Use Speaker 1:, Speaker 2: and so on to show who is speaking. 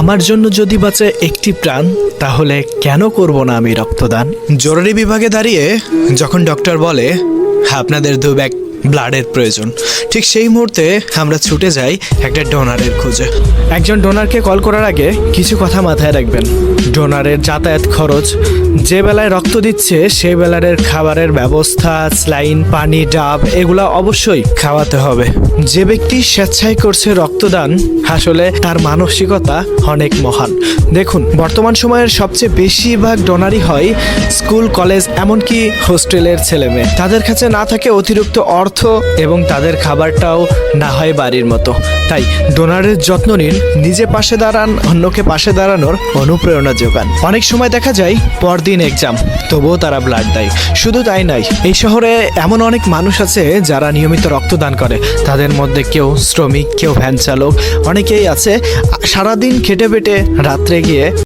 Speaker 1: আমার জন্য যদি বাঁচে একটি প্রাণ, তাহলে কেন করব না আমি রক্তদান? জরুরি বিভাগে দাঁড়িয়ে যখন ডক্টর বলে, আপনাদের দু ব্যাগ ব্লাডের প্রয়োজন, ঠিক সেই মুহূর্তে আমরা ছুটে যাই একটা ডোনারের খোঁজে। একজন ডোনারকে কল করার আগে কিছু কথা মাথায় রাখবেন। ডোনারের যাতায়াত খরচ যে বেলায় রক্ত দিচ্ছে সেই বেলারের খাবারের ব্যবস্থা, স্লাইন, পানি, ডাব, এগুলা অবশ্যই খাওয়াতে হবে। যে ব্যক্তি স্বেচ্ছায় করছে রক্তদান, আসলে তার মানসিকতা অনেক মহান। দেখুন, বর্তমান সময়ের সবচেয়ে বেশিরভাগ ডোনারই হয় স্কুল, কলেজ, এমনকি হোস্টেলের ছেলে মেয়ে। তাদের কাছে না থাকে অতিরিক্ত অর্থ এবং তাদের খাবারটাও না হয় বাড়ির মতো। তাই ডোনারের যত্ন নিন, নিজে পাশে দাঁড়ান, অন্যকে পাশে দাঁড়ানোর অনুপ্রেরণা যোগান। অনেক সময় দেখা যায় পরদিন এক্সাম তবুও তারা ব্লাড দেয়। শুধু তাই নাই এই শহরে এমন অনেক মানুষ আছে যারা নিয়মিত রক্তদান করে। তাদের মধ্যে কেউ শ্রমিক, কেউ ভ্যান চালক, অনেকেই আছে। সারাদিন খেটে পেটে রাত্রে গিয়ে